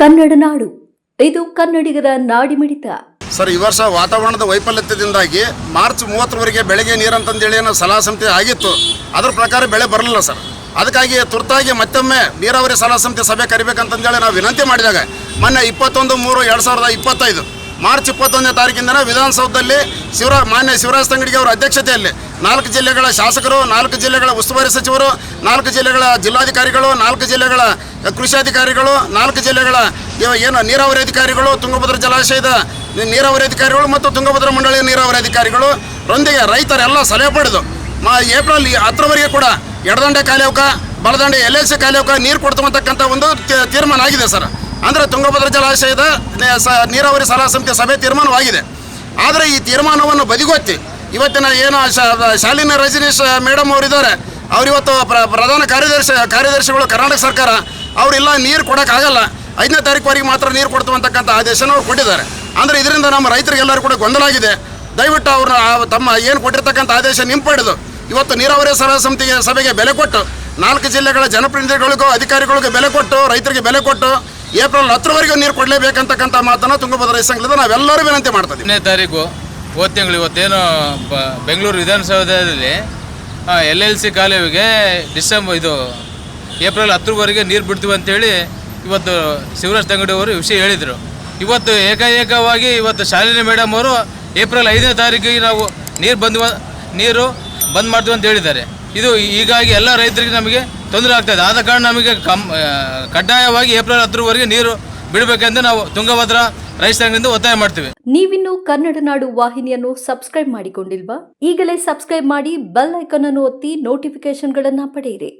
ಕನ್ನಡ ನಾಡು. ಇದು ಕನ್ನಡಿಗರ ನಾಡಿಮಿಡಿತ. ಸರ್, ಈ ವರ್ಷ ವಾತಾವರಣದ ವೈಫಲ್ಯತೆಯಿಂದಾಗಿ ಮಾರ್ಚ್ ಮೂವತ್ತರವರೆಗೆ ಬೆಳೆಗೆ ನೀರಂತಂದೇಳಿ ಏನೋ ಸಲಹಾ ಸಮಿತಿ ಆಗಿತ್ತು. ಅದ್ರ ಪ್ರಕಾರ ಬೆಳೆ ಬರಲಿಲ್ಲ ಸರ್. ಅದಕ್ಕಾಗಿ ತುರ್ತಾಗಿ ಮತ್ತೊಮ್ಮೆ ನೀರಾವರಿ ಸಲಹಾ ಸಮಿತಿ ಸಭೆ ಕರಿಬೇಕಂತಂದೇಳಿ ನಾವು ವಿನಂತಿ ಮಾಡಿದಾಗ ಮೊನ್ನೆ ಇಪ್ಪತ್ತೊಂದು ಮೂರು ಎರಡು ಸಾವಿರದ ಇಪ್ಪತ್ತೈದು, ಮಾರ್ಚ್ ಇಪ್ಪತ್ತೊಂದನೇ ತಾರೀಕಿಂದ ವಿಧಾನಸೌಧದಲ್ಲಿ ಶಿವರಾ, ಮಾನ್ಯ ಶಿವರಾಜ್ ತಂಗಡಿಗೆ ಅವರ ಅಧ್ಯಕ್ಷತೆಯಲ್ಲಿ ನಾಲ್ಕು ಜಿಲ್ಲೆಗಳ ಶಾಸಕರು, ನಾಲ್ಕು ಜಿಲ್ಲೆಗಳ ಉಸ್ತುವಾರಿ ಸಚಿವರು, ನಾಲ್ಕು ಜಿಲ್ಲೆಗಳ ಜಿಲ್ಲಾಧಿಕಾರಿಗಳು, ನಾಲ್ಕು ಜಿಲ್ಲೆಗಳ ಕೃಷಿ ಅಧಿಕಾರಿಗಳು, ನಾಲ್ಕು ಜಿಲ್ಲೆಗಳ ಏನು ನೀರಾವರಿ ಅಧಿಕಾರಿಗಳು, ತುಂಗಭದ್ರಾ ಜಲಾಶಯದ ನೀರಾವರಿ ಅಧಿಕಾರಿಗಳು ಮತ್ತು ತುಂಗಭದ್ರಾ ಮಂಡಳಿಯ ನೀರಾವರಿ ಅಧಿಕಾರಿಗಳು. ರೊಂದಿಗೆ ರೈತರೆಲ್ಲ ಸಲಹೆ ಪಡೆದು, ಮಾ ಏಪ್ರಿಲ್ ಹತ್ತರವರೆಗೆ ಕೂಡ ಎಡದಂಡೆ ಕಾಲೇವಕ, ಬಲದಂಡೆ ಎಲ್ ಎಲ್ ಸಿ ಕಾಲೇವಕ ನೀರು ಕೊಡ್ತಕ್ಕಂಥ ಒಂದು ತೀರ್ಮಾನ ಆಗಿದೆ ಸರ್. ಅಂದರೆ ತುಂಗಭದ್ರ ಜಲಾಶಯದ ನೀರಾವರಿ ಸಲಹಾ ಸಮಿತಿ ಸಭೆ ತೀರ್ಮಾನವಾಗಿದೆ. ಆದರೆ ಈ ತೀರ್ಮಾನವನ್ನು ಬದಿಗೊತ್ತಿ ಇವತ್ತಿನ ಏನು ಶಾಲಿನ ರಜನೀಶ್ ಮೇಡಮ್ ಅವರಿದ್ದಾರೆ, ಅವರಿವತ್ತು ಪ್ರ ಪ್ರಧಾನ ಕಾರ್ಯದರ್ಶಿ, ಕಾರ್ಯದರ್ಶಿಗಳು ಕರ್ನಾಟಕ ಸರ್ಕಾರ, ಅವರಿಲ್ಲ, ನೀರು ಕೊಡೋಕ್ಕಾಗಲ್ಲ. ಐದನೇ ತಾರೀಕುವರೆಗೆ ಮಾತ್ರ ನೀರು ಕೊಡ್ತೀವಿ ಅಂತಕ್ಕಂಥ ಆದೇಶನ ಅವ್ರು ಕೊಟ್ಟಿದ್ದಾರೆ. ಅಂದರೆ ಇದರಿಂದ ನಮ್ಮ ರೈತರಿಗೆಲ್ಲರೂ ಕೂಡ ಗೊಂದಲ ಆಗಿದೆ. ದಯವಿಟ್ಟು ಅವರು ತಮ್ಮ ಏನು ಕೊಟ್ಟಿರ್ತಕ್ಕಂಥ ಆದೇಶ ನಿಂಪಡೆದು. ಇವತ್ತು ನೀರಾವರಿ ಸಲಹಾ ಸಮಿತಿಗೆ ಸಭೆಗೆ ಬೆಲೆ ಕೊಟ್ಟು, ನಾಲ್ಕು ಜಿಲ್ಲೆಗಳ ಜನಪ್ರತಿನಿಧಿಗಳಿಗೂ, ಅಧಿಕಾರಿಗಳಿಗೂ ಬೆಲೆ ಕೊಟ್ಟು, ರೈತರಿಗೆ ಬೆಲೆ ಕೊಟ್ಟು, ಏಪ್ರಿಲ್ ಹತ್ತರವರೆಗೂ ನೀರು ಕೊಡಲೇಬೇಕಂತಕ್ಕಂಥ ಮಾತನ್ನು ತುಂಗಭದ್ರ ಸಂಘದಿಂದ ನಾವೆಲ್ಲರೂ ವಿನಂತಿ ಮಾಡ್ತಾ ಇದ್ದೀವಿ. ಹತ್ತನೇ ತಾರೀಕು ಹೋದ ತಿಂಗಳು ಇವತ್ತೇನು ಬ- ಬೆಂಗಳೂರು ವಿಧಾನಸೌಧದಲ್ಲಿ ಎಲ್ ಎಲ್ ಸಿ ಕಾಲುವೆಗೆ ಡಿಸೆಂಬರ್ ಇದು ಏಪ್ರಿಲ್ ಹತ್ತರವರೆಗೆ ನೀರು ಬಿಡ್ತೀವಿ ಅಂತೇಳಿ ಇವತ್ತು ಶಿವರಾಜ್ ತಂಗಡಿ ಅವರು ವಿಷಯ ಹೇಳಿದರು. ಇವತ್ತು ಏಕಾಏಕವಾಗಿ ಇವತ್ತು ಶಾಲಿನಿ ಮೇಡಮ್ ಅವರು ಏಪ್ರಿಲ್ ಐದನೇ ತಾರೀಕಿಗೆ ನಾವು ನೀರು ಬಂದು ನೀರು ಬಂದ್ ಮಾಡ್ತೀವಿ ಅಂತ ಹೇಳಿದ್ದಾರೆ. ಇದು ಹೀಗಾಗಿ ಎಲ್ಲ ರೈತರಿಗೆ ನಮಗೆ ತೊಂದರೆ ಆಗ್ತಾಯಿದೆ ಆದ ಕಾರಣ ನಮಗೆ ಕಮ್ ಕಡ್ಡಾಯವಾಗಿ ಏಪ್ರಿಲ್ ಹತ್ತರವರೆಗೆ ನೀರು ಬಿಡಬೇಕೆಂದು ನಾವು ತುಂಗಭದ್ರಾ ರೈತ ಸಂಘದಿಂದ ಒತ್ತಾಯ ಮಾಡ್ತೀವಿ. ನೀವಿನ್ನು ಕನ್ನಡ ನಾಡು ವಾಹಿನಿಯನ್ನು ಸಬ್ಸ್ಕ್ರೈಬ್ ಮಾಡಿಕೊಂಡಿಲ್ವಾ? ಈಗಲೇ ಸಬ್ಸ್ಕ್ರೈಬ್ ಮಾಡಿ ಬೆಲ್ ಐಕಾನ್ ಅನ್ನು ಒತ್ತಿ ನೋಟಿಫಿಕೇಶನ್ಗಳನ್ನು ಪಡೆಯಿರಿ.